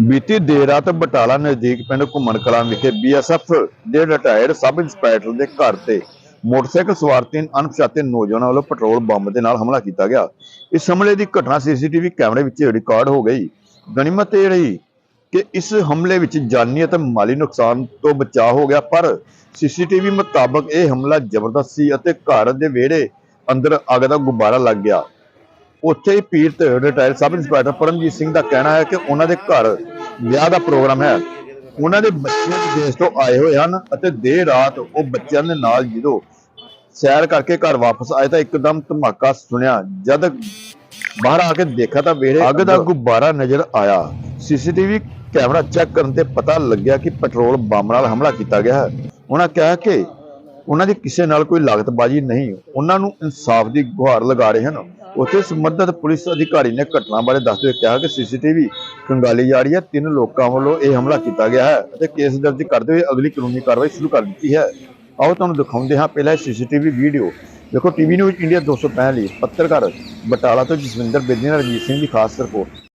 ਬੀਤੀ ਦੇਰ ਰਾਤ ਬਟਾਲਾ ਨਜ਼ਦੀਕ ਪਿੰਡ ਘੁੰਮਣ ਕਲਾਂ ਵਿਖੇ ਬੀਐਸਐਫ ਦੇ ਰਿਟਾਇਰਡ ਸਬ ਇੰਸਪੈਕਟਰ ਦੇ ਘਰ ਤੇ ਮੋਟਰਸਾਈਕਲ ਸਵਾਰ ਤਿੰਨ ਅਣਪਛਾਤੇ ਨੌਜਵਾਨਾਂ ਵੱਲੋਂ ਪੈਟਰੋਲ ਬੰਬ ਦੇ ਨਾਲ ਹਮਲਾ ਕੀਤਾ ਗਿਆ। ਇਸ ਹਮਲੇ ਦੀ ਘਟਨਾ ਸੀਸੀਟੀਵੀ ਕੈਮਰੇ ਵਿੱਚ ਰਿਕਾਰਡ ਹੋ ਗਈ। ਗਣਿਮਤ ਇਹ ਰਹੀ ਕਿ ਇਸ ਹਮਲੇ ਵਿੱਚ ਜਾਨੀ ਅਤੇ ਮਾਲੀ ਨੁਕਸਾਨ ਤੋਂ ਬਚਾਅ ਹੋ ਗਿਆ, ਪਰ ਸੀਸੀਟੀਵੀ ਮੁਤਾਬਕ ਇਹ ਹਮਲਾ ਜ਼ਬਰਦਸਤ ਸੀ ਅਤੇ ਘਰ ਦੇ ਵਿਹੜੇ ਅੰਦਰ ਅੱਗ ਦਾ ਗੁਬਾਰਾ ਲੱਗ ਗਿਆ। ਉੱਥੇ ਹੀ ਪੀੜਤ retire sub inspector Paramjit Singh ਦਾ ਕਹਿਣਾ ਹੈ ਕਿ ਉਹਨਾਂ ਦੇ ਘਰ ਵਿਆਹ ਦਾ ਪ੍ਰੋਗਰਾਮ ਹੈ। ਉਹਨਾਂ ਦੇ ਬੱਚੇ ਵਿਦੇਸ਼ ਤੋਂ ਆਏ ਹੋਏ ਹਨ ਅਤੇ ਦੇਰ ਰਾਤ ਉਹ ਬੱਚਿਆਂ ਦੇ ਨਾਲ ਜਦੋਂ ਸੈਰ ਕਰਕੇ ਘਰ ਵਾਪਸ ਆਏ ਤਾਂ ਇੱਕਦਮ ਧਮਾਕਾ ਸੁਣਿਆ। ਜਦ ਬਾਹਰ ਆ ਕੇ ਦੇਖਿਆ ਤਾਂ ਵਿਹੜੇ ਅੱਗ ਦਾ ਗੁਬਾਰਾ ਨਜ਼ਰ ਆਇਆ। ਸੀਸੀਟੀਵੀ ਕੈਮਰਾ ਚੈੱਕ ਕਰਨ ਤੇ ਪਤਾ ਲੱਗਿਆ ਕਿ ਪੈਟਰੋਲ ਬੰਬ ਨਾਲ ਹਮਲਾ ਕੀਤਾ ਗਿਆ ਹੈ। ਉਹਨਾਂ ਕਿਹਾ ਕਿ ਉਹਨਾਂ ਦੀ ਕਿਸੇ ਨਾਲ ਕੋਈ ਲਾਗਤਬਾਜ਼ੀ ਨਹੀਂ। ਉਹਨਾਂ ਨੂੰ ਇਨਸਾਫ ਦੀ ਗੁਹਾਰ ਲਗਾ ਰਹੇ ਹਨ। ਉੱਥੇ ਸੰਬੰਧਿਤ ਪੁਲਿਸ ਅਧਿਕਾਰੀ ਨੇ ਘਟਨਾ ਬਾਰੇ ਦੱਸਦੇ ਹੋਏ ਕਿਹਾ ਕਿ ਸੀਸੀਟੀਵੀ ਖੰਗਾਲੀ ਜਾ ਰਹੀ ਹੈ। ਤਿੰਨ ਲੋਕਾਂ ਵੱਲੋਂ ਇਹ ਹਮਲਾ ਕੀਤਾ ਗਿਆ ਹੈ ਅਤੇ ਕੇਸ ਦਰਜ ਕਰਦੇ ਹੋਏ ਅਗਲੀ ਕਾਨੂੰਨੀ ਕਾਰਵਾਈ ਸ਼ੁਰੂ ਕਰ ਦਿੱਤੀ ਹੈ। ਆਓ ਤੁਹਾਨੂੰ ਦਿਖਾਉਂਦੇ ਹਾਂ ਪਹਿਲਾਂ ਸੀਸੀਟੀਵੀ ਵੀਡੀਓ। ਦੇਖੋ, ਟੀਵੀ ਨਿਊਜ਼ ਇੰਡੀਆ 265 ਲਈ ਪੱਤਰਕਾਰ ਬਟਾਲਾ ਤੋਂ ਜਸਵਿੰਦਰ ਬੇਦੀ ਨਾਲ ਰਜੀਤ ਸਿੰਘ ਦੀ ਖਾਸ ਰਿਪੋਰਟ।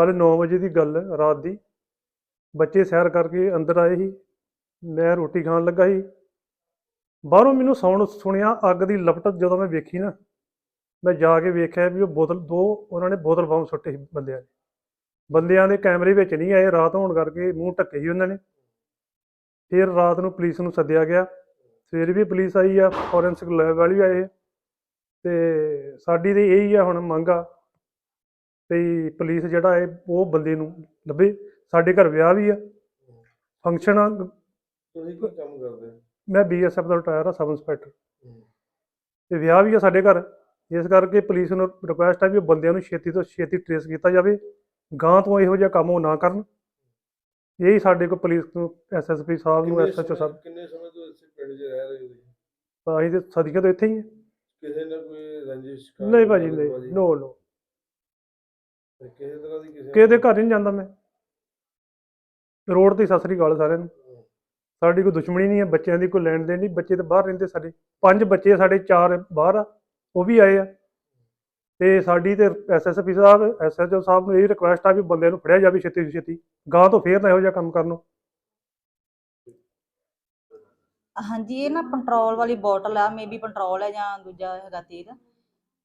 ਕੱਲ 9 ਵਜੇ ਦੀ ਗੱਲ ਹੈ, ਰਾਤ ਦੀ। ਬੱਚੇ ਸੈਰ ਕਰਕੇ ਅੰਦਰ ਆਏ ਸੀ। ਮੈਂ ਰੋਟੀ ਖਾਣ ਲੱਗਾ ਸੀ। ਬਾਹਰੋਂ ਮੈਨੂੰ ਸਾਊਂਡ ਸੁਣਿਆ ਅੱਗ ਦੀ ਲਪਟ ਜਦੋਂ ਮੈਂ ਵੇਖੀ ਨਾ ਮੈਂ ਜਾ ਕੇ ਵੇਖਿਆ ਵੀ ਉਹ ਬੋਤਲ ਦੋ ਉਹਨਾਂ ਨੇ ਬੋਤਲ ਬੰਬ ਸੁੱਟੇ ਸੀ ਬੰਦਿਆਂ ਨੇ। ਬੰਦਿਆਂ ਦੇ ਕੈਮਰੇ ਵਿੱਚ ਨਹੀਂ ਆਏ ਰਾਤ ਹੋਣ ਕਰਕੇ ਮੂੰਹ ਢੱਕੇ ਸੀ ਉਹਨਾਂ ਨੇ। ਫਿਰ ਰਾਤ ਨੂੰ ਪੁਲਿਸ ਨੂੰ ਸੱਦਿਆ ਗਿਆ। ਸਵੇਰ ਵੀ ਪੁਲਿਸ ਆਈ ਆ ਫੋਰੈਂਸਿਕ ਲੈਬ ਵਾਲੀ ਵੀ ਆਏ। ਤੇ ਸਾਡੀ ਤੇ ਇਹੀ ਆ ਹੁਣ ਮੰਗ ਆ। ਤੇ ਪੁਲਿਸ ਜਿਹੜਾ ਹੈ ਉਹ ਬੰਦੇ ਨੂੰ ਲੱਭੇ। ਸਾਡੇ ਘਰ ਵਿਆਹ ਵੀ ਆ। ਫੰਕਸ਼ਨ ਆ। ਤੁਸੀਂ ਕੀ ਕੰਮ ਕਰਦੇ? ਮੈਂ ਬੀਐਸਐਫ ਦਾ ਰਿਟਾਇਰ ਆ ਸਬ ਇੰਸਪੈਕਟਰ। ਤੇ ਵਿਆਹ ਵੀ ਆ ਸਾਡੇ ਘਰ। ਇਸ ਕਰਕੇ ਪੁਲਿਸ ਨੂੰ ਰਿਕੁਐਸਟ ਹੈ ਵੀ ਉਹ ਬੰਦਿਆਂ ਨੂੰ ਛੇਤੀ ਤੋਂ ਛੇਤੀ ਟ੍ਰੇਸ ਕੀਤਾ ਜਾਵੇ। ਗਾਂ ਤੋਂ ਇਹੋ ਜਿਹਾ ਕੰਮ ਉਹ ਨਾ ਕਰਨ। ਇਹੀ ਸਾਡੇ ਕੋਲ ਪੁਲਿਸ ਨੂੰ ਐਸਐਸਪੀ ਸਾਹਿਬ ਨੂੰ ਐਸਐਚਓ ਸਾਹਿਬ। ਕਿੰਨੇ ਸਮੇਂ ਤੋਂ ਇਸੇ ਪਿੰਡ 'ਚ ਰਹਿ ਰਹੇ ਹੋ ਤੁਸੀਂ? ਅਸੀਂ ਤੇ ਸਦੀਆਂ ਤੋਂ ਇੱਥੇ ਹੀ ਹਾਂ ਕਿਸੇ ਨੇ ਕੋਈ ਰੰਜਿਸ਼ ਨਹੀਂ ਭਾਜੀ ਨਹੀਂ? ਨੋ ਨੋ ਕਿਸੇ ਤਰ੍ਹਾਂ ਦੀ ਕਿਸੇ ਕਿਸੇ ਦੇ ਘਰ ਨਹੀਂ ਜਾਂਦਾ ਮੈਂ। ਰੋਡ ਤੇ ਸਤਿ ਸ੍ਰੀ ਅਕਾਲ ਸਾਰਿਆਂ ਨੂੰ। ਸਾਡੀ ਕੋਈ ਦੁਸ਼ਮਣੀ ਨਹੀਂ ਹੈ ਬੱਚਿਆਂ ਦੀ ਕੋਈ ਲੈਣ ਦੇਣ ਨਹੀਂ। ਬੱਚੇ ਤਾਂ ਬਾਹਰ ਰਹਿੰਦੇ ਸਾਡੇ। ਪੰਜ ਬੱਚੇ ਸਾਡੇ ਚਾਰ ਬਾਹਰ ਆ ਉਹ ਵੀ ਆਏ ਆ। ਤੇ ਸਾਡੀ ਤੇ ਐਸਐਸਪੀ ਸਾਹਿਬ ਐਸਐਚਓ ਸਾਹਿਬ ਨੂੰ ਇਹ ਰਿਕੁਐਸਟ ਆ ਵੀ ਬੰਦਿਆਂ ਨੂੰ ਫੜਿਆ ਜਾਵੇ ਛੇਤੀ ਤੋਂ ਛੇਤੀ। ਗਾਂ ਤੋਂ ਫੇਰ ਨਾ ਇਹੋ ਜਿਹਾ ਕੰਮ ਕਰਨ ਹਾਂਜੀ ਇਹ ਨਾ ਪੈਟਰੋਲ ਵਾਲੀ ਬੋਟਲ ਆ ਮੇਬੀ ਪੈਟਰੋਲ ਹੈ ਜਾਂ ਦੂਜਾ ਹੈਗਾ ਤੇਲ।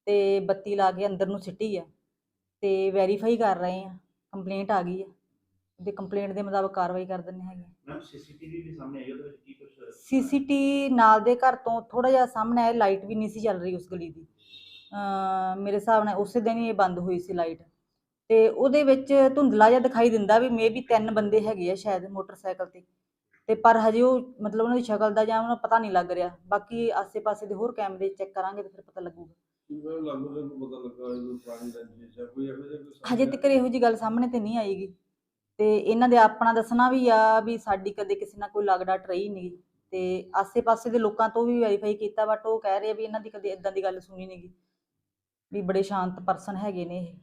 ਤੇ ਬੱਤੀ ਲਾ ਕੇ ਅੰਦਰ ਨੂੰ ਸਿੱਟੀ ਆ। ਤੇ ਵੈਰੀਫਾਈ ਕਰ ਰਹੇ ਆ ਕੰਪਲੇਂਟ ਆ ਗਈ ਆ। ਤੇ ਕੰਪਲੇਂਟ ਦੇ ਮੁਤਾਬਕ ਕਾਰਵਾਈ ਕਰ ਦਿੰਦੇ ਹੈਗੇ। ਮੈਮ ਸੀਸੀਟੀਵੀ ਵੀ ਸਾਹਮਣੇ ਆਈ ਉਹਦੇ ਵਿੱਚ ਕੀ ਕੁਝ ਸੀਸੀਟੀ ਨਾਲ ਦੇ ਘਰ ਤੋਂ ਥੋੜਾ ਜਿਹਾ ਸਾਹਮਣੇ ਆਇਆ ਲਾਈਟ ਵੀ ਨਹੀਂ ਸੀ ਚੱਲ ਰਹੀ ਉਸ ਗਲੀ ਦੀ। ਅਮ ਮੇਰੇ ਹਿਸਾਬ ਨਾਲ ਉਸੇ ਦਿਨ ਹੀ ਇਹ ਬੰਦ ਹੋਈ ਸੀ ਲਾਈਟ ਤੇ ਉਹਦੇ ਵਿੱਚ ਧੁੰਦਲਾ ਜਿਹਾ ਦਿਖਾਈ ਦਿੰਦਾ ਵੀ ਮੇਬੀ ਤਿੰਨ ਬੰਦੇ ਹੈਗੇ ਆ ਸ਼ਾਇਦ ਮੋਟਰਸਾਈਕਲ ਤੇ। ਤੇ ਪਰ ਹਜੇ ਉਹ ਮਤਲਬ ਉਹਨਾਂ ਦੀ ਸ਼ਕਲ ਦਾ ਜਾਂ ਉਹਨਾਂ ਨੂੰ ਪਤਾ ਨਹੀਂ ਲੱਗ ਰਿਹਾ। ਬਾਕੀ ਆਸੇ-ਪਾਸੇ ਦੇ ਹੋਰ ਕੈਮਰੇ ਚੈੱਕ ਕਰਾਂਗੇ ਤੇ ਫਿਰ ਪਤਾ ਲੱਗੂਗਾ। ਕਿਵੇਂ ਲਾਗੂ ਦੇ ਨੂੰ ਪਤਾ ਲੱਗਾ ਇਹ ਕੋਈ ਪੁਰਾਣੀ ਰੰਜਿਸ਼ ਜਾਂ ਕੋਈ ਇਹੋ ਜਿਹਾ ਕੋਈ ਹਜੇ ਤੱਕ ਇਹੋ ਜੀ ਗੱਲ ਸਾਹਮਣੇ ਤੇ ਨਹੀਂ ਆਏਗੀ ਤੇ ਇਹਨਾਂ ਦੇ ਆਪਣਾ ਦੱਸਣਾ ਵੀ ਆ ਵੀ ਸਾਡੀ ਕਦੇ ਕਿਸੇ ਨਾਲ ਕੋਈ ਲੱਗਦਾ ਟਰਈ ਨਹੀਂ। ਤੇ ਆਸੇ-ਪਾਸੇ ਦੇ ਲੋਕਾਂ ਤੋਂ ਵੀ ਵੈਰੀਫਾਈ ਕੀਤਾ ਬਟ ਉਹ ਕਹਿ ਰਹੇ ਆ ਵੀ ਇਹਨਾਂ ਦੀ ਕਦੇ ਇਦਾਂ ਦੀ ਗੱਲ ਸੁਣੀ ਨਹੀਂਗੀ ਵੀ ਬੜੇ ਸ਼ਾਂਤ ਪਰਸਨ ਹੈਗੇ ਨੇ ਇਹ।